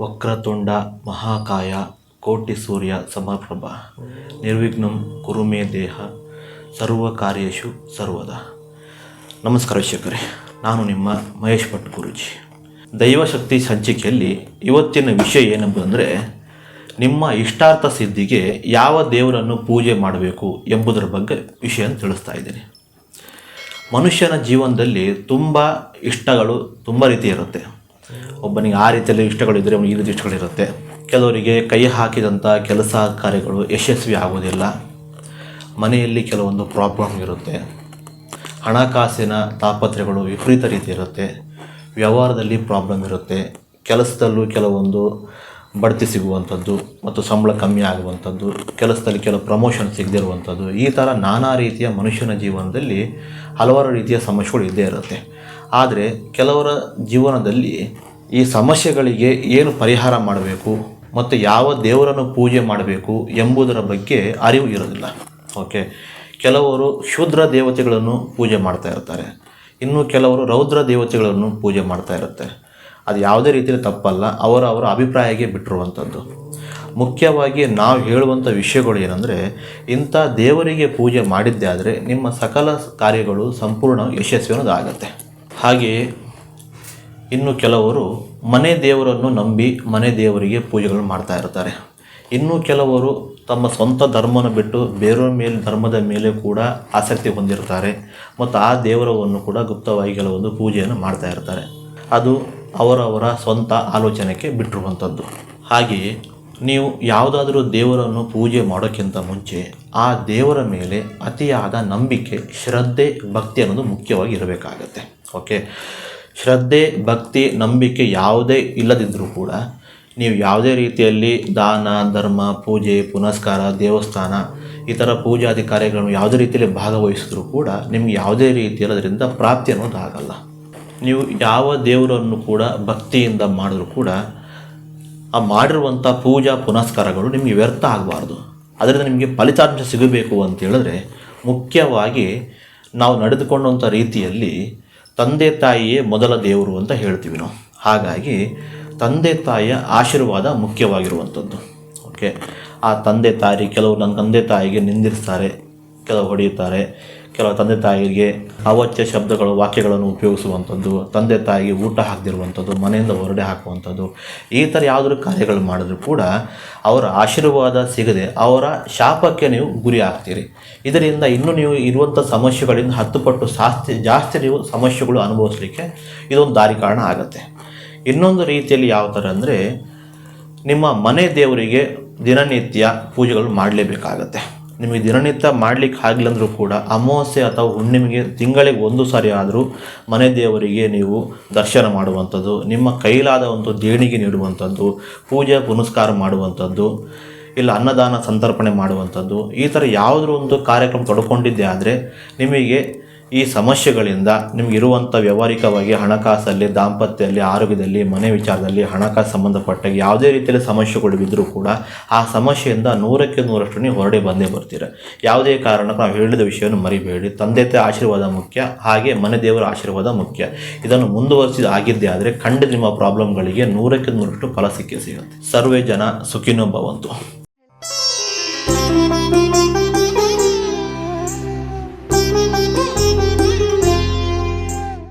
ವಕ್ರತುಂಡ, ಮಹಾಕಾಯ, ಕೋಟಿ ಸೂರ್ಯ ಸಮಪ್ರಭ ನಿರ್ವಿಘ್ನಂ ಕುರುಮೇ ದೇಹ ಸರ್ವ ಕಾರ್ಯೇಶು ಸರ್ವದ. ನಮಸ್ಕಾರ ವೀಕ್ಷಕರೇ, ನಾನು ನಿಮ್ಮ ಮಹೇಶ್ ಭಟ್ ಗುರುಜಿ. ದೈವಶಕ್ತಿ ಸಂಚಿಕೆಯಲ್ಲಿ ಇವತ್ತಿನ ವಿಷಯ ಏನೆಂಬುದಂದರೆ ನಿಮ್ಮ ಇಷ್ಟಾರ್ಥ ಸಿದ್ಧಿಗೆ ಯಾವ ದೇವರನ್ನು ಪೂಜೆ ಮಾಡಬೇಕು ಎಂಬುದರ ಬಗ್ಗೆ ವಿಷಯ ತಿಳಿಸ್ತಾ ಇದ್ದೀನಿ. ಮನುಷ್ಯನ ಜೀವನದಲ್ಲಿ ತುಂಬ ಇಷ್ಟಗಳು ತುಂಬ ರೀತಿ ಇರುತ್ತೆ. ಒಬ್ಬನಿಗೆ ಆ ರೀತಿಯಲ್ಲಿ ಇಷ್ಟಗಳಿದ್ದರೆ ಅವನಿಗೆ ಈ ರೀತಿ ಇಷ್ಟಗಳಿರುತ್ತೆ ಕೆಲವರಿಗೆ ಕೈ ಹಾಕಿದಂಥ ಕೆಲಸ ಕಾರ್ಯಗಳು ಯಶಸ್ವಿ ಆಗೋದಿಲ್ಲ ಮನೆಯಲ್ಲಿ ಕೆಲವೊಂದು ಪ್ರಾಬ್ಲಮ್ ಇರುತ್ತೆ. ಹಣಕಾಸಿನ ತಾಪತ್ರೆಗಳು ವಿಪರೀತ ರೀತಿ ಇರುತ್ತೆ. ವ್ಯವಹಾರದಲ್ಲಿ ಪ್ರಾಬ್ಲಮ್ ಇರುತ್ತೆ. ಕೆಲಸದಲ್ಲೂ ಕೆಲವೊಂದು ಬಡ್ತಿ ಸಿಗುವಂಥದ್ದು ಮತ್ತು ಸಂಬಳ ಕಮ್ಮಿ ಆಗುವಂಥದ್ದು, ಕೆಲಸದಲ್ಲಿ ಕೆಲವು ಪ್ರಮೋಷನ್ ಸಿಗದಿರುವಂಥದ್ದು, ಈ ಥರ ನಾನಾ ರೀತಿಯ ಮನುಷ್ಯನ ಜೀವನದಲ್ಲಿ ಹಲವಾರು ರೀತಿಯ ಸಮಸ್ಯೆಗಳು ಇದ್ದೇ ಇರುತ್ತೆ. ಆದರೆ ಕೆಲವರ ಜೀವನದಲ್ಲಿ ಈ ಸಮಸ್ಯೆಗಳಿಗೆ ಏನು ಪರಿಹಾರ ಮಾಡಬೇಕು ಮತ್ತು ಯಾವ ದೇವರನ್ನು ಪೂಜೆ ಮಾಡಬೇಕು ಎಂಬುದರ ಬಗ್ಗೆ ಅರಿವು ಇರೋದಿಲ್ಲ. ಓಕೆ ಕೆಲವರು ಶೂದ್ರ ದೇವತೆಗಳನ್ನು ಪೂಜೆ ಮಾಡ್ತಾ ಇರ್ತಾರೆ. ಇನ್ನು ಕೆಲವರು ರೌದ್ರ ದೇವತೆಗಳನ್ನು ಪೂಜೆ ಮಾಡ್ತಾ ಇರುತ್ತೆ. ಅದು ಯಾವುದೇ ರೀತಿಯಲ್ಲಿ ತಪ್ಪಲ್ಲ, ಅವರ ಅವರ ಅಭಿಪ್ರಾಯಕ್ಕೆ ಬಿಟ್ಟಿರುವಂಥದ್ದು. ಮುಖ್ಯವಾಗಿ ನಾವು ಹೇಳುವಂಥ ವಿಷಯಗಳು ಏನಂದರೆ, ಇಂಥ ದೇವರಿಗೆ ಪೂಜೆ ಮಾಡಿದ್ದೇ ನಿಮ್ಮ ಸಕಲ ಕಾರ್ಯಗಳು ಸಂಪೂರ್ಣ ಯಶಸ್ವಿ ಅನ್ನೋದಾಗತ್ತೆ ಹಾಗೆಯೇ ಇನ್ನು ಕೆಲವರು ಮನೆ ದೇವರನ್ನು ನಂಬಿ ಮನೆ ದೇವರಿಗೆ ಪೂಜೆಗಳನ್ನು ಮಾಡ್ತಾ ಇರ್ತಾರೆ. ಇನ್ನು ಕೆಲವರು ತಮ್ಮ ಸ್ವಂತ ಧರ್ಮವನ್ನು ಬಿಟ್ಟು ಬೇರೆಯವ್ರ ಮೇಲೆ, ಧರ್ಮದ ಮೇಲೆ ಕೂಡ ಆಸಕ್ತಿ ಹೊಂದಿರ್ತಾರೆ. ಮತ್ತು ಆ ದೇವರವನ್ನು ಕೂಡ ಗುಪ್ತವಾಗಿ ಕೆಲವೊಂದು ಪೂಜೆಯನ್ನು ಮಾಡ್ತಾ ಇರ್ತಾರೆ. ಅದು ಅವರವರ ಸ್ವಂತ ಆಲೋಚನೆಗೆ ಬಿಟ್ಟಿರುವಂಥದ್ದು. ಹಾಗೆಯೇ ನೀವು ಯಾವುದಾದರೂ ದೇವರನ್ನು ಪೂಜೆ ಮಾಡೋಕ್ಕಿಂತ ಮುಂಚೆ ಆ ದೇವರ ಮೇಲೆ ಅತಿಯಾದ ನಂಬಿಕೆ, ಶ್ರದ್ಧೆ, ಭಕ್ತಿ ಅನ್ನೋದು ಮುಖ್ಯವಾಗಿ ಇರಬೇಕಾಗತ್ತೆ. ಓಕೆ ಶ್ರದ್ಧೆ, ಭಕ್ತಿ, ನಂಬಿಕೆ ಯಾವುದೇ ಇಲ್ಲದಿದ್ದರೂ ಕೂಡ ನೀವು ಯಾವುದೇ ರೀತಿಯಲ್ಲಿ ದಾನ, ಧರ್ಮ, ಪೂಜೆ, ಪುನಸ್ಕಾರ, ದೇವಸ್ಥಾನ ಈ ಥರ ಪೂಜಾದಿ ಕಾರ್ಯಗಳನ್ನು ಯಾವುದೇ ರೀತಿಯಲ್ಲಿ ಭಾಗವಹಿಸಿದ್ರೂ ಕೂಡ ನಿಮ್ಗೆ ಯಾವುದೇ ರೀತಿಯಲ್ಲಿ ಅದರಿಂದ ಪ್ರಾಪ್ತಿ ಅನ್ನೋದು ಆಗಲ್ಲ. ನೀವು ಯಾವ ದೇವರನ್ನು ಕೂಡ ಭಕ್ತಿಯಿಂದ ಮಾಡಿದ್ರೂ ಕೂಡ ಆ ಮಾಡಿರುವಂಥ ಪೂಜಾ ಪುನಸ್ಕಾರಗಳು ನಿಮಗೆ ವ್ಯರ್ಥ ಆಗಬಾರ್ದು. ಅದರಿಂದ ನಿಮಗೆ ಫಲಿತಾಂಶ ಸಿಗಬೇಕು ಅಂತ ಹೇಳಿದ್ರೆ ಮುಖ್ಯವಾಗಿ ನಾವು ನಡೆದುಕೊಂಡಂಥ ರೀತಿಯಲ್ಲಿ ತಂದೆ ತಾಯಿಯೇ ಮೊದಲ ದೇವರು ಅಂತ ಹೇಳ್ತೀವಿ ನಾವು. ಹಾಗಾಗಿ ತಂದೆ ತಾಯಿಯ ಆಶೀರ್ವಾದ ಮುಖ್ಯವಾಗಿರುವಂಥದ್ದು. ಓಕೆ ಆ ತಂದೆ ತಾಯಿ ಕೆಲವು ನನ್ನ ತಂದೆ ತಾಯಿಗೆ ನಿಂದಿರ್ತಾರೆ, ಕೆಲವು ಹೊಡೆಯುತ್ತಾರೆ. ಕೆಲವು ತಂದೆ ತಾಯಿಗೆ ಅವಚ್ಯ ಶಬ್ದಗಳು, ವಾಕ್ಯಗಳನ್ನು ಉಪಯೋಗಿಸುವಂಥದ್ದು, ತಂದೆ ತಾಯಿಗೆ ಊಟ ಹಾಕದಿರುವಂಥದ್ದು, ಮನೆಯಿಂದ ಹೊರಡೆ ಹಾಕುವಂಥದ್ದು, ಈ ಥರ ಯಾವುದಾದ್ರು ಕಾರ್ಯಗಳು ಮಾಡಿದ್ರು ಕೂಡ ಅವರ ಆಶೀರ್ವಾದ ಸಿಗದೆ ಅವರ ಶಾಪಕ್ಕೆ ನೀವು ಗುರಿ ಆಗ್ತೀರಿ. ಇದರಿಂದ ಇನ್ನೂ ನೀವು ಇರುವಂಥ ಸಮಸ್ಯೆಗಳಿಂದ ಹತ್ತು ಪಟ್ಟು ಜಾಸ್ತಿ ಜಾಸ್ತಿ ನೀವು ಸಮಸ್ಯೆಗಳು ಅನುಭವಿಸ್ಲಿಕ್ಕೆ ಇದೊಂದು ದಾರಿ ಕಾರಣ ಆಗುತ್ತೆ. ಇನ್ನೊಂದು ರೀತಿಯಲ್ಲಿ ಯಾವ ಥರ ಅಂದರೆ ನಿಮ್ಮ ಮನೆ ದೇವರಿಗೆ ದಿನನಿತ್ಯ ಪೂಜೆಗಳು ಮಾಡಲೇಬೇಕಾಗತ್ತೆ. ನಿಮಗೆ ದಿನನಿತ್ಯ ಮಾಡಲಿಕ್ಕೆ ಆಗಲಿಲ್ಲಂದ್ರೂ ಕೂಡ ಅಮಾವಾಸ್ಯೆ ಅಥವಾ ಹುಣ್ಣಿಮೆಗೆ ತಿಂಗಳಿಗೆ ಒಂದು ಸಾರಿ ಆದರೂ ಮನೆ ದೇವರಿಗೆ ನೀವು ದರ್ಶನ ಮಾಡುವಂಥದ್ದು, ನಿಮ್ಮ ಕೈಲಾದ ಒಂದು ದೇಣಿಗೆ ನೀಡುವಂಥದ್ದು, ಪೂಜೆ, ಪುನಸ್ಕಾರ ಮಾಡುವಂಥದ್ದು, ಇಲ್ಲ ಅನ್ನದಾನ, ಸಂತರ್ಪಣೆ ಮಾಡುವಂಥದ್ದು, ಈ ಥರ ಯಾವುದೋ ಒಂದು ಕಾರ್ಯಕ್ರಮ ತೊಡ್ಕೊಂಡಿದ್ದೆ ಆದರೆ ನಿಮಗೆ ಈ ಸಮಸ್ಯೆಗಳಿಂದ ನಿಮಗಿರುವಂಥ ವ್ಯವಹಾರಿಕವಾಗಿ ಹಣಕಾಸಲ್ಲಿ, ದಾಂಪತ್ಯದಲ್ಲಿ, ಆರೋಗ್ಯದಲ್ಲಿ, ಮನೆ ವಿಚಾರದಲ್ಲಿ ಹಣಕಾಸು ಸಂಬಂಧಪಟ್ಟ ಯಾವುದೇ ರೀತಿಯಲ್ಲಿ ಸಮಸ್ಯೆಗಳು ಬಿದ್ದರೂ ಕೂಡ ಆ ಸಮಸ್ಯೆಯಿಂದ ನೂರಕ್ಕೆ ನೂರಷ್ಟು ನೀವು ಹೊರಡೆ ಬಂದೇ ಬರ್ತೀರ. ಯಾವುದೇ ಕಾರಣಕ್ಕೂ ನಾವು ಹೇಳಿದ ವಿಷಯವನ್ನು ಮರಿಬೇಡಿ. ತಂದೆ ತಾಯಿ ಆಶೀರ್ವಾದ ಮುಖ್ಯ, ಹಾಗೆ ಮನೆ ದೇವರ ಆಶೀರ್ವಾದ ಮುಖ್ಯ. ಇದನ್ನು ಮುಂದುವರಿಸಿದ ಆಗಿದ್ದೇ ಆದರೆ ಖಂಡಿತ ನಿಮ್ಮ ಪ್ರಾಬ್ಲಮ್ಗಳಿಗೆ ನೂರಕ್ಕೆ ನೂರಷ್ಟು ಫಲ ಸಿಕ್ಕೇ ಸಿಗುತ್ತೆ. ಸರ್ವೇ ಜನ ಸುಖಿನೋ